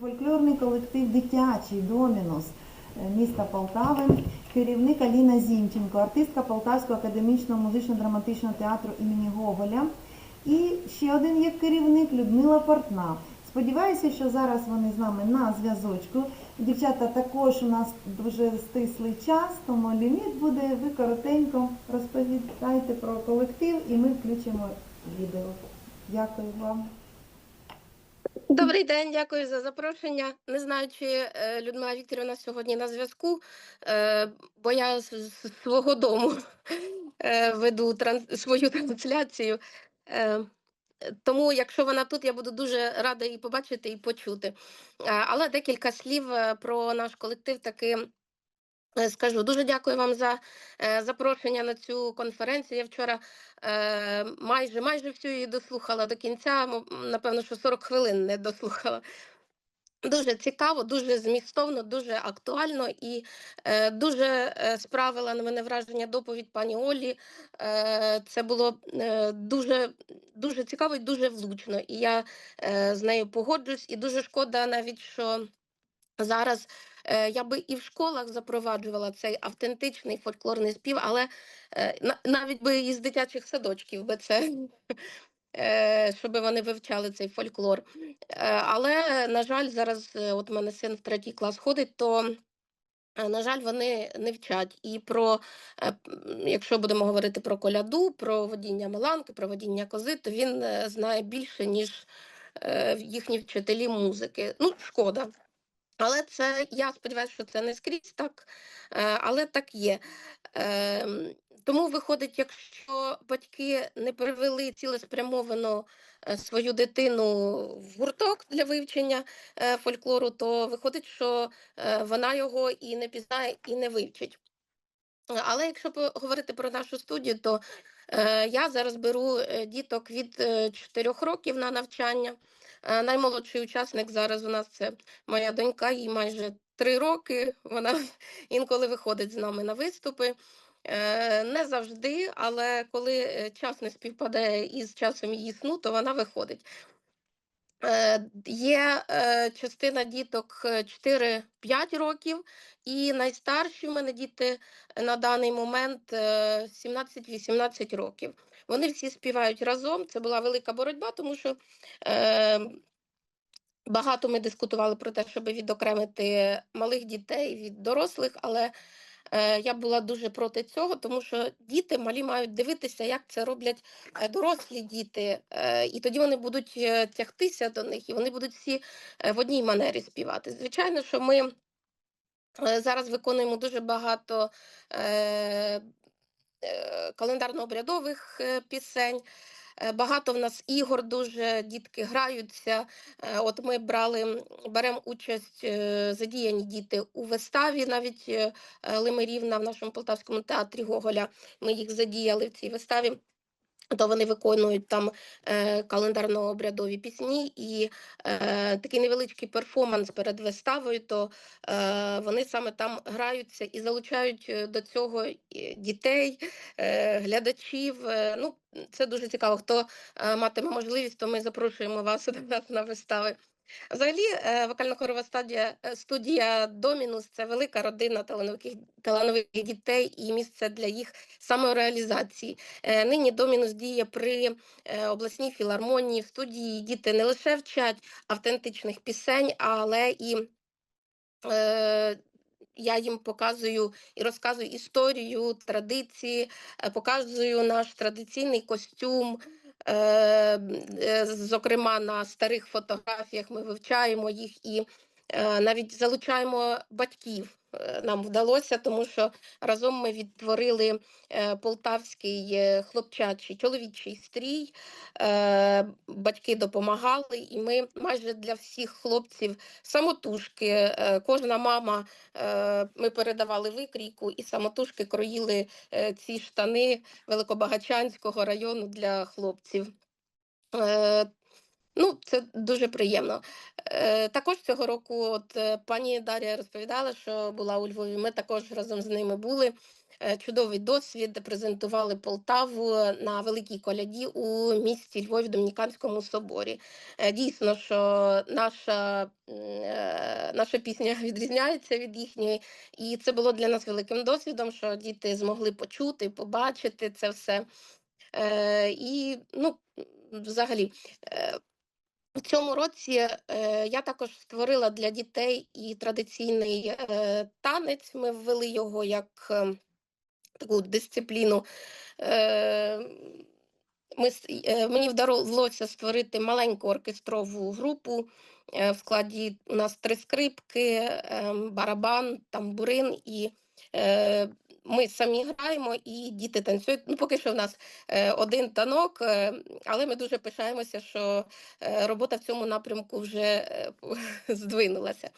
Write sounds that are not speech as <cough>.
Фольклорний колектив Дитячий Домінус е, міста Полтави, керівник Аліна Зінченко, артистка Полтавського академічного музично-драматичного театру імені Гоголя. І ще один є керівник Людмила Портна. Сподіваюся, що зараз вони з нами на зв'язочку. Дівчата, також у нас дуже стислий час, тому ліміт буде. Ви коротенько розповідайте про колектив і ми включимо відео. Дякую вам. Добрий день, дякую за запрошення. Не знаю, чи е, Людмила Вікторівна сьогодні на зв'язку, е, бо я з свого дому е, веду свою <laughs> трансляцію. Тому, якщо вона тут, я буду дуже рада її побачити і почути. Але декілька слів про наш колектив таки скажу. Дуже дякую вам за е, запрошення на цю конференцію. Я вчора е, майже майже всю її дослухала до кінця. Напевно, що 40 хвилин не дослухала. Дуже цікаво, дуже змістовно, дуже актуально і е, дуже е, справила на мене враження доповідь пані Олі. Е, це було е, дуже, дуже цікаво і дуже влучно. І я е, з нею погоджусь. І дуже шкода навіть, що зараз е, я би і в школах запроваджувала цей автентичний фольклорний спів, але е, на- навіть би із дитячих садочків би це. е, Щоб вони вивчали цей фольклор. Е, Але, на жаль, зараз е, от мене син в третій клас ходить, то, е, на жаль, вони не вчать. І про, якщо будемо говорити про коляду, про водіння меланки, про водіння кози, то він знає більше, ніж їхні вчителі музики. Ну, шкода. Але це я сподіваюся, що це не скрізь так, е, але так є. Ем, Тому виходить, якщо батьки не перевели цілеспрямовано е, свою дитину в гурток для вивчення е, фольклору, то виходить, що вона його і не пізнає, і не вивчить. Але якщо говорити про нашу студію, то я зараз беру діток від 4 років на навчання. Е, Наймолодший учасник зараз у нас це моя донька, їй майже три роки. Вона <laughs> інколи виходить з нами на виступи. Е, Не завжди, але коли е, час не співпадає із часом її сну, то вона виходить. Е, Є е, частина діток е, 4-5 років, і найстарші в мене діти на даний момент е, 17-18 років. Вони всі співають разом. Це була велика боротьба, тому що е, багато ми дискутували про те, щоб відокремити малих дітей від дорослих, але е, я була дуже проти цього, тому що діти малі мають дивитися, як це роблять е, дорослі діти, е, і тоді вони будуть е, тягтися до них, і вони будуть всі е, в одній манері співати. Звичайно, що ми е, зараз виконуємо дуже багато е, е, календарно-обрядових е, пісень. Е, Багато в нас ігор дуже дітки граються. Е, От ми брали, беремо участь е, задіяні діти у виставі, навіть Лимирівна в нашому полтавському театрі Гоголя. Ми їх задіяли в цій виставі. То вони виконують там е, календарно-обрядові пісні і е, такий невеличкий перформанс перед виставою, то е, вони саме там граються і залучають е, до цього дітей, е, глядачів. Е, ну, це дуже цікаво. Хто е, матиме можливість, то ми запрошуємо вас <laughs> до нас на вистави. Взагалі, е, вокально-хорова студія, е, студія Домінус це велика родина талановитих, талановитих дітей і місце для їх самореалізації. Е, Нині Домінус діє при обласній філармонії. В студії діти не лише вчать автентичних пісень, але і я їм показую і розказую історію, традиції, показую наш традиційний костюм. Е, е, Зокрема, на старих фотографіях ми вивчаємо їх і навіть залучаємо батьків. Е, Нам вдалося, тому що разом ми відтворили е, полтавський е, хлопчачий чоловічий стрій. Е, Батьки допомагали, і ми майже для всіх хлопців самотужки. е, Кожна мама е, ми передавали викрійку, і самотужки кроїли е, ці штани Великобагачанського району для хлопців. Ну, це дуже приємно. Е, також цього року, от е, пані Дар'я розповідала, що була у Львові. Ми також разом з ними були. Е, чудовий досвід, презентували Полтаву на великій коляді у місті Львові Домініканському соборі. Дійсно, що наша, наша пісня <laughs> відрізняється від їхньої, і це було для нас великим досвідом, що діти змогли почути, побачити це все. І ну, взагалі. В цьому році е, я також створила для дітей і традиційний е, танець. Ми ввели його як е, таку дисципліну. Е, ми, е, мені вдалося створити маленьку оркестрову групу. Е, в складі у нас три скрипки, е, барабан, тамбурин і е, ми самі граємо і діти танцюють. Ну, поки що в нас е, один танок, е, але ми дуже пишаємося, що е, робота в цьому напрямку вже е, <laughs> здвинулася.